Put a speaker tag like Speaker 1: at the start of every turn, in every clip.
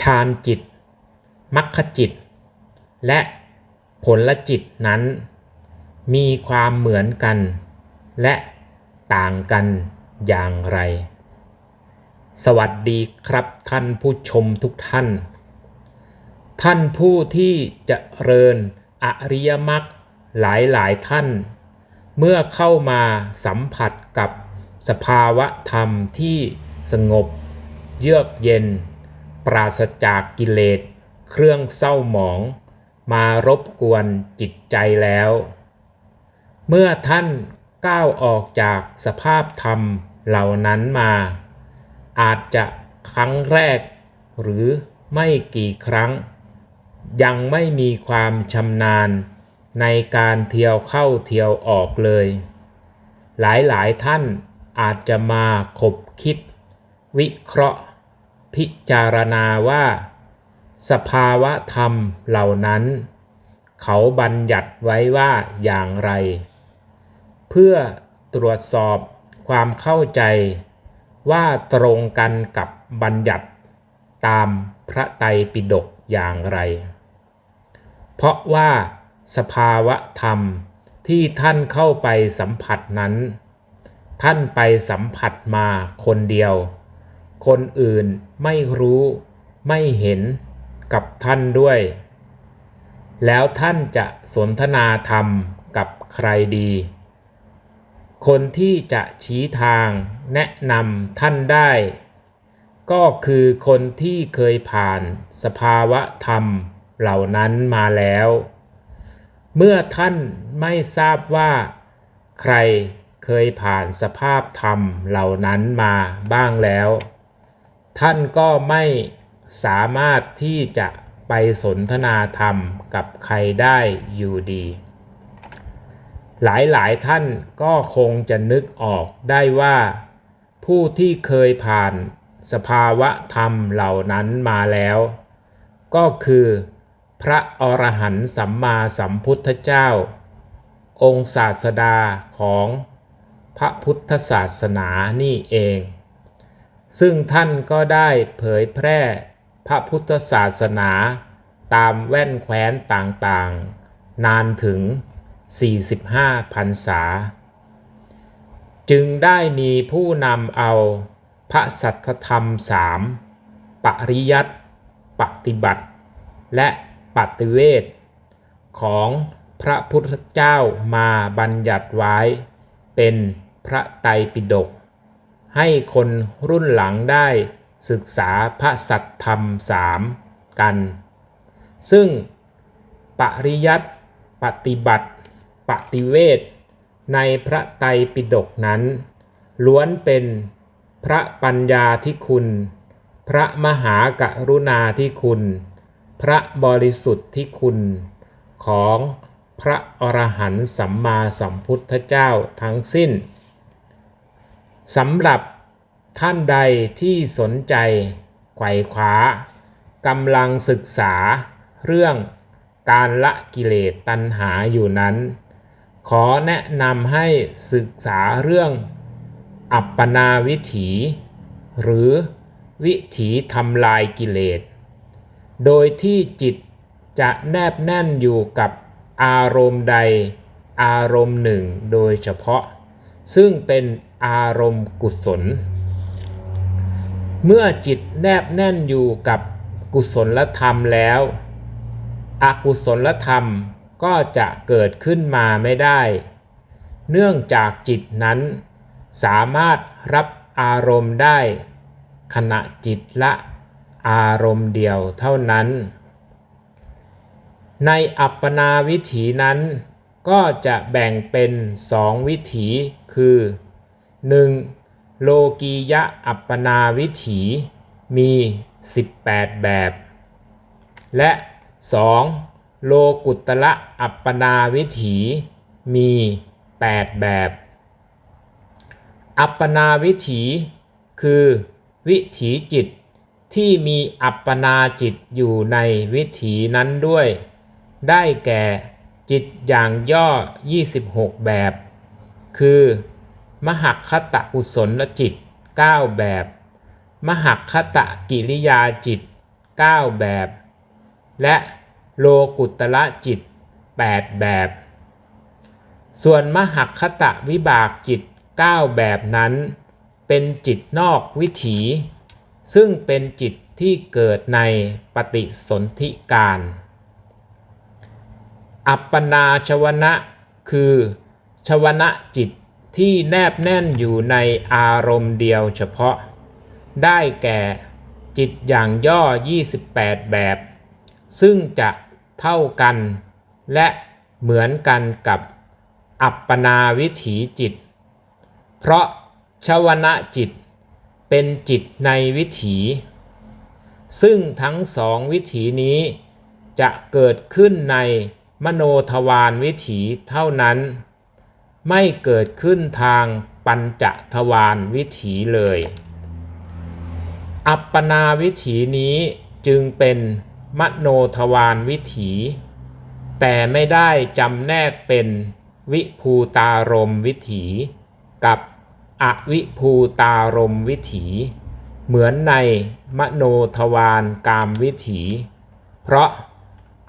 Speaker 1: ฌานจิตมรรคจิต และผลจิตนั้น มีความเหมือนกัน และต่างกันอย่างไร สวัสดีครับท่านผู้ชมทุกท่าน ท่านผู้ที่จะเริญอริยมรรคหลายหลายท่าน เมื่อเข้ามาสัมผัสกับสภาวะธรรมที่สงบ เยือกเย็น ปราศจากกิเลส เครื่องเศร้าหมอง มารบกวนจิตใจแล้ว เมื่อท่านก้าวออกจากสภาพธรรมเหล่านั้นมา อาจจะครั้งแรก หรือไม่กี่ครั้ง ยังไม่มีความชำนาญในการเที่ยวเข้าเที่ยวออกเลย หลายๆท่านอาจจะมาคบคิด วิเคราะห์ พิจารณาว่า สภาวะธรรมเหล่านั้น เขาบัญญัติไว้ว่าอย่างไร เพื่อตรวจสอบความเข้าใจว่าตรงกันกับบัญญัติตามพระไตรปิฎกอย่างไร เพราะว่าสภาวะธรรมที่ท่านเข้าไปสัมผัสนั้น ท่านไปสัมผัสมาคนเดียว คนอื่นไม่รู้ไม่เห็นกับท่านด้วย แล้วท่านจะสนทนาธรรมกับใครดี คนที่จะชี้ทางแนะนำท่านได้ ก็คือคนที่เคยผ่านสภาวะธรรมเหล่านั้นมาแล้ว เมื่อท่านไม่ทราบว่า ใครเคยผ่านสภาพธรรมเหล่านั้นมาบ้างแล้ว ท่านก็ไม่สามารถที่จะไปสนทนาธรรมกับใครได้อยู่ดี หลายๆท่านก็คงจะนึกออกได้ว่า ผู้ที่เคยผ่านสภาวะธรรมเหล่านั้นมาแล้ว ก็คือพระอรหันต์สัมมาสัมพุทธเจ้า องค์ศาสดาของพระพุทธศาสนานี่เอง ซึ่งท่านก็ได้เผยแพร่พระพุทธศาสนา ตามแว่นแคว้นต่างๆ นานถึง 45พรรษา จึงได้มีผู้นำเอาพระสัทธรรมสามปริยัติปฏิบัติ และปฏิเวทของพระพุทธเจ้ามาบัญญัติไว้ เป็นพระไตรปิฎก ให้คนรุ่นหลังได้ศึกษาพระสัทธรรมสามกัน ซึ่งปริยัติปฏิบัติ ปฏิเวทในพระไตรปิฎกนั้น ล้วนเป็นพระปัญญาที่คุณ พระมหากรุณาที่คุณ พระบริสุทธิ์ที่คุณ ของพระอรหันต์สัมมาสัมพุทธเจ้าทั้งสิ้น สำหรับท่านใดที่สนใจไขว่คว้ากำลังศึกษาเรื่องการละกิเลสตัณหาอยู่นั้น ขอแนะนำให้ศึกษาเรื่องอัปปนาวิถี หรือวิถีทำลายกิเลส โดยที่จิตจะแนบแน่นอยู่กับอารมณ์ใดอารมณ์หนึ่งโดยเฉพาะ ซึ่งเป็น อารมณ์กุศล เมื่อจิตแนบแน่นอยู่กับกุศลธรรมแล้ว อกุศลธรรมก็จะเกิดขึ้นมาไม่ได้ เนื่องจากจิตนั้น สามารถรับอารมณ์ได้ ขณะจิตละอารมณ์เดียวเท่านั้น ในอัปปนาวิถีนั้นก็จะแบ่งเป็นสองวิถีคือ 1. โลกียะอัปปนาวิถีมี 18 แบบ และ 2. โลกุตละอัปปนาวิถีมี 8 แบบ อัปปนาวิถีคือวิถีจิตที่มีอัปปนาจิตอยู่ในวิถีนั้นด้วย ได้แก่จิตอย่างย่อ 26 แบบ คือ มหัคคตะกุศลจิต 9 แบบ มหัคคตะกิริยาจิต 9 แบบ และโลกุตละจิต 8 แบบ ส่วนมหักคตะวิบากจิต 9 แบบนั้น เป็นจิตนอกวิถี ซึ่งเป็นจิตที่เกิดในปฏิสนธิการ อัปปนาชวนะคือชวนะจิต ที่แนบแน่นอยู่ในอารมณ์เดียวเฉพาะ ได้แก่จิตอย่างย่อ 28 แบบ ซึ่งจะเท่ากัน และเหมือนกันกับอัปปนาวิถีจิต เพราะชวนะจิตเป็นจิตในวิถี ซึ่งทั้งสองวิถีนี้จะเกิดขึ้นในมโนทวารวิถีเท่านั้น ไม่เกิดขึ้นทางปัญจทวารวิถีเลย อัปปนาวิถีนี้จึงเป็นมโนทวารวิถี แต่ไม่ได้จำแนกเป็นวิภูตารมวิถีกับอวิภูตารมวิถี เหมือนในมโนทวารกามวิถี เพราะ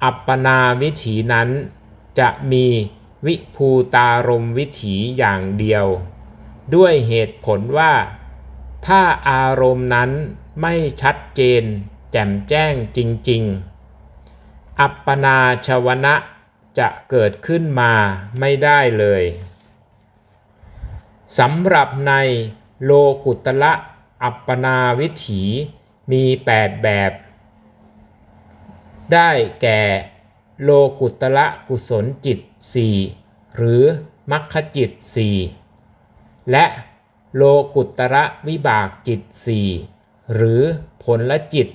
Speaker 1: อัปปนาวิถีนั้นจะมี วิภูตารมวิถีอย่างเดียว ด้วยเหตุผลว่า ถ้าอารมณ์นั้นไม่ชัดเจน แจ่มแจ้งจริง ๆ อัปปนาชวนะจะเกิดขึ้นมาไม่ได้เลยสำหรับในโลกุตละอัปปนาวิถีมี 8 แบบ ได้แก่ โลกุตละกุศลจิต 4 หรือมัคคจิต 4 และโลกุตระวิบากจิต 4 หรือผลละจิต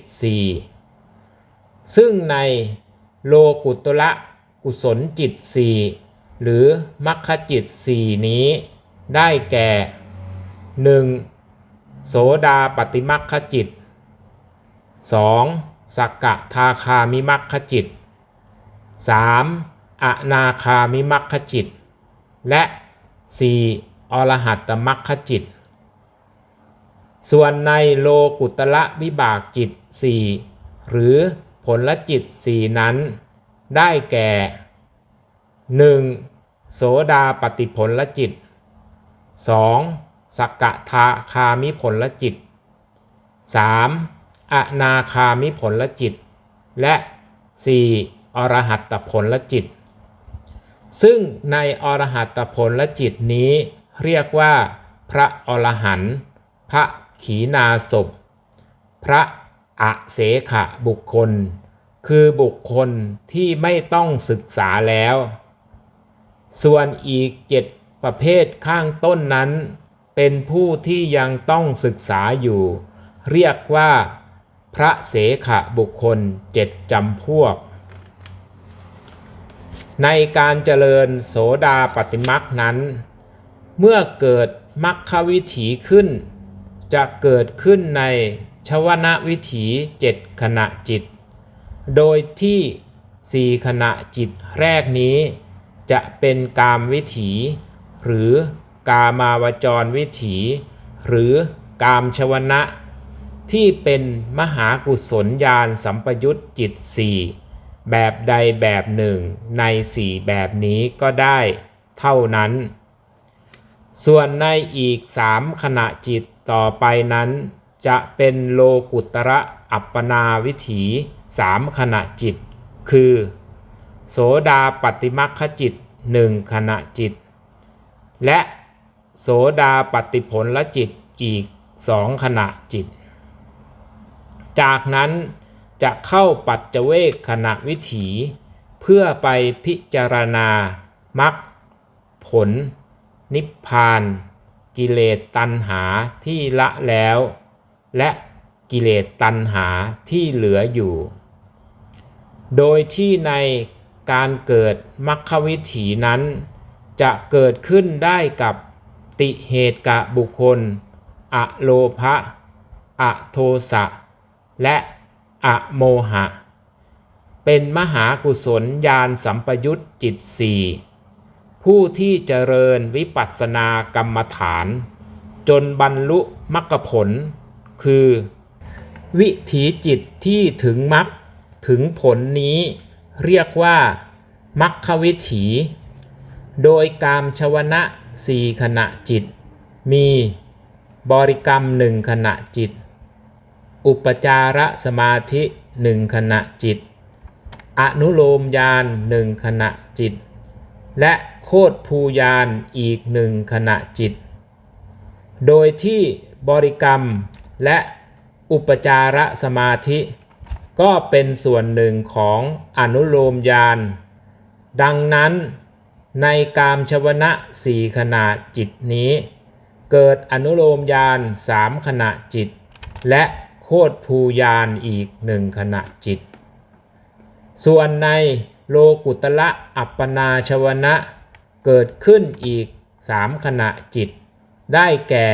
Speaker 1: 4 ซึ่งในโลกุตระกุศลจิต 4 หรือมัคคจิต 4 นี้ ได้แก่ 1. โสดาปฏิมัคคจิต 2. สักกะทาคามิมัคคจิต 3. อนาคามิมัคคจิต และ 4. อรหัตตมัคคจิต ส่วนในโลกุตละวิบากจิต 4 หรือผลละจิต 4 นั้น ได้แก่ 1. โสดาปฏิผลละจิต 2. สักกะทาคามิผลละจิต 3. อนาคามิผลละจิต และ 4. อรหัตตผลละจิต ซึ่งในอรหัตตผลละจิตนี้เรียกว่า พระอรหันต์พระขีณาสพพระอะเสขะบุคคล คือบุคคลที่ไม่ต้องศึกษาแล้ว ส่วนอีกเจ็ดประเภทข้างต้นนั้น เป็นผู้ที่ยังต้องศึกษาอยู่ เรียกว่า พระเสขะบุคคลเจ็ดจำพวก ในการเจริญโสดาปฏิมักนั้น เมื่อเกิดมัคควิถีขึ้น จะเกิดขึ้นในชวนวิถีเจ็ดขณะจิต โดยที่สี่ขณะจิตแรกนี้ จะเป็นกามวิถี หรือกามาวจรวิถี หรือกามชวนะ ที่เป็นมหากุศลญาณสัมปยุตจิตสี่ แบบใดแบบหนึ่งในสี่แบบนี้ก็ได้เท่านั้น ส่วนในอีกสามขณะจิตต่อไปนั้น จะเป็นโลกุตระอัปปนาวิถีสามขณะจิต คือ โสดาปฏิมัคคจิตหนึ่งขณะจิต และโสดาปฏิผลละจิตอีกสองขณะจิต จากนั้น จะเข้าปัจเจเวกขณะวิถี เพื่อไปพิจารณามรรคผล นิพพาน กิเลสตัณหาที่ละแล้ว และกิเลสตัณหาที่เหลืออยู่ โดยที่ในการเกิดมรรควิถีนั้น จะเกิดขึ้นได้กับติเหตุกะบุคคล อโลภะ อโทสะ และ อโมหะ เป็นมหากุศลญาณสัมปยุตจิตสี่ผู้ที่เจริญวิปัสสนากรรมฐาน จนบรรลุมรรคผล คือ วิถีจิตที่ถึงมรรคถึงผลนี้เรียกว่ามัคควิถี โดยกามชวนะสี่ขณะจิต มีบริกรรมหนึ่งขณะจิต อุปจารสมาธิหนึ่งขณะจิต อนุโลมยานหนึ่งขณะจิต และโคดภูยานอีกหนึ่งขณะจิต โดยที่บริกรรมและอุปจารสมาธิ ก็เป็นส่วนหนึ่งของอนุโลมยาน ดังนั้นในกามชวนะสี่ขณะจิตนี้ เกิดอนุโลมยานสามขณะจิต และ โคดภูยานอีกหนึ่งขณะจิต ส่วนในโลกุตละอัปปนาชวนะ เกิดขึ้นอีกสามขณะจิต ได้แก่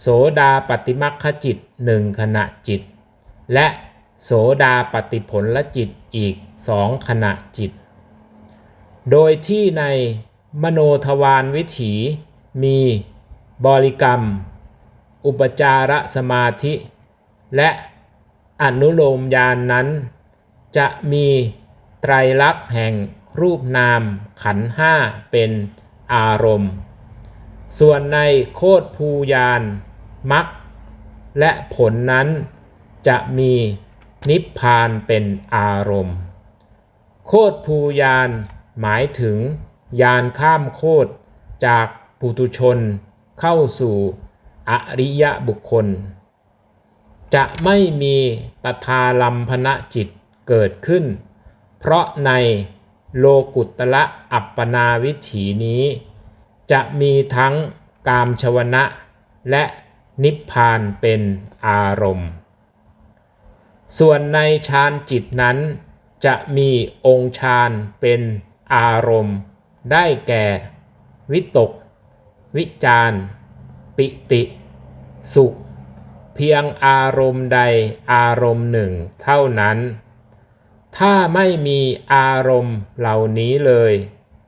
Speaker 1: โสดาปฏิมัคคจิตหนึ่งขณะจิต และโสดาปฏิผลละจิตอีกสองขณะจิต โดยที่ในมโนทวารวิถีมีบริกรรม อุปจารสมาธิ และอนุโลมยานนั้น จะมีไตรลักษณ์แห่งรูปนามขันห้าเป็นอารมณ์ ส่วนในโคดภูยานมักและผลนั้นจะมีนิพพานเป็นอารมณ์ โคดภูยานหมายถึงยานข้ามโคดจากปุตุชนเข้าสู่อริยบุคคล จะไม่มีตถาลัมพนะจิตเกิดขึ้น เพราะในโลกุตละอัปปนาวิถีนี้ จะมีทั้งกามชวนะ และนิพพานเป็นอารมณ์ ส่วนในฌานจิตนั้นจะมีองค์ฌานเป็นอารมณ์ ได้แก่ วิตก วิจารปิติ สุข เพียงอารมณ์ใดอารมณ์หนึ่งเท่านั้น ถ้าไม่มีอารมณ์เหล่านี้เลย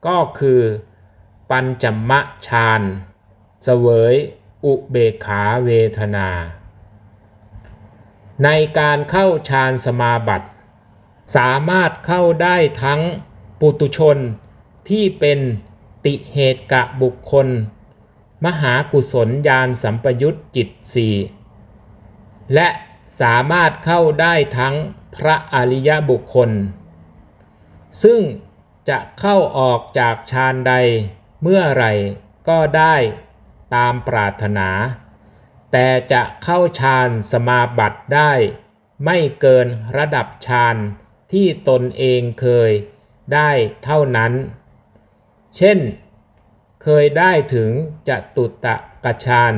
Speaker 1: ก็คือปัญจมะฌานเสวยอุเบกขาเวทนา ในการเข้าฌานสมาบัติ สามารถเข้าได้ทั้งปุตุชนที่เป็นติเหตุกะบุคคล มหากุศลญาณสัมปยุตจิตสี่ และสามารถเข้าได้ทั้งพระอริยบุคคล ซึ่งจะเข้าออกจากฌานใดเมื่อไรก็ได้ตามปรารถนา แต่จะเข้าฌานสมาบัติได้ ไม่เกินระดับฌานที่ตนเองเคยได้เท่านั้น เช่น เคยได้ถึงจตุตะกฌาน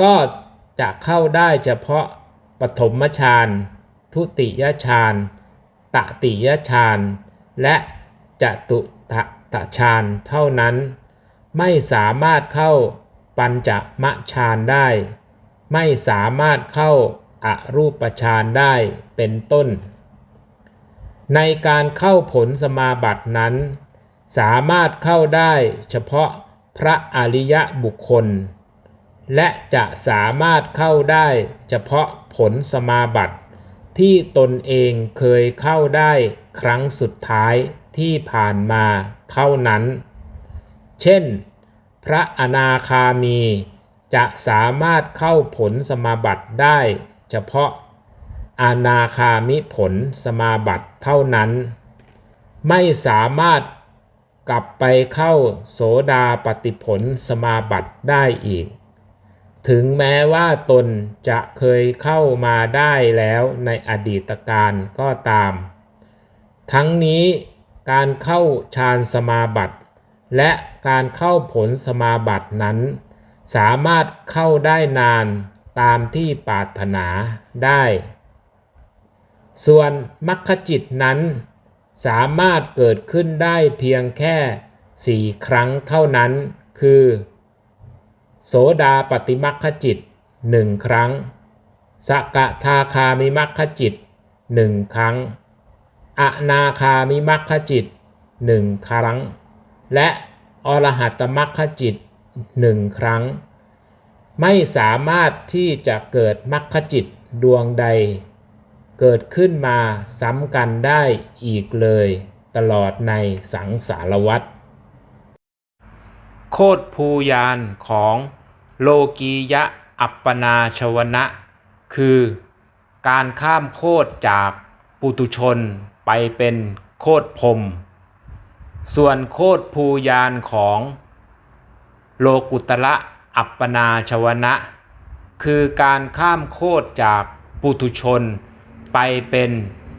Speaker 1: ก็ จะเข้าได้เฉพาะปฐมฌานทุติยฌานตติยฌานและจตุตะตะฌานเท่านั้น ไม่สามารถเข้าปัญจมะฌานได้ ไม่สามารถเข้าอารูปฌานได้เป็นต้น ในการเข้าผลสมาบัตินั้น สามารถเข้าได้เฉพาะพระอริยบุคคล และจะสามารถเข้าได้เฉพาะผลสมาบัติ ที่ตนเองเคยเข้าได้ครั้งสุดท้ายที่ผ่านมาเท่านั้น เช่น พระอนาคามีจะสามารถเข้าผลสมาบัติได้ เฉพาะอนาคามิผลสมาบัติเท่านั้น ไม่สามารถกลับไปเข้าโสดาปฏิผลสมาบัติได้อีก ถึงแม้ว่าตนจะเคยเข้ามาได้แล้วในอดีตการก็ตาม ทั้งนี้การเข้าฌานสมาบัติ และการเข้าผลสมาบัตินั้น สามารถเข้าได้นานตามที่ปรารถนาได้ ส่วนมรรคจิตนั้น สามารถเกิดขึ้นได้เพียงแค่สี่ครั้งเท่านั้น คือ โสดาปฏิมรรคจิตหนึ่งครั้ง สกทาคามิมรรคจิตหนึ่งครั้ง อนาคามิมรรคจิตหนึ่งครั้ง และอรหัตมรรคจิตหนึ่งครั้ง ไม่สามารถที่จะเกิดมรรคจิตดวงใด เกิดขึ้นมาซ้ำกันได้อีกเลย ตลอดในสังสารวัฏโคตรภูยานของ โลกียะอัปปนาชวนะ คือการข้ามโคตรจากปุตุชนไปเป็นโคตรพรม ส่วนโคตรภูยานของโลกุตระอัปปนาชวนะ คือการข้ามโคตรจากปุถุชน ไปเป็น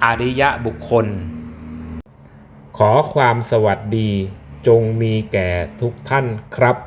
Speaker 1: อริยะบุคคล ขอความสวัสดีจงมีแก่ทุกท่านครับ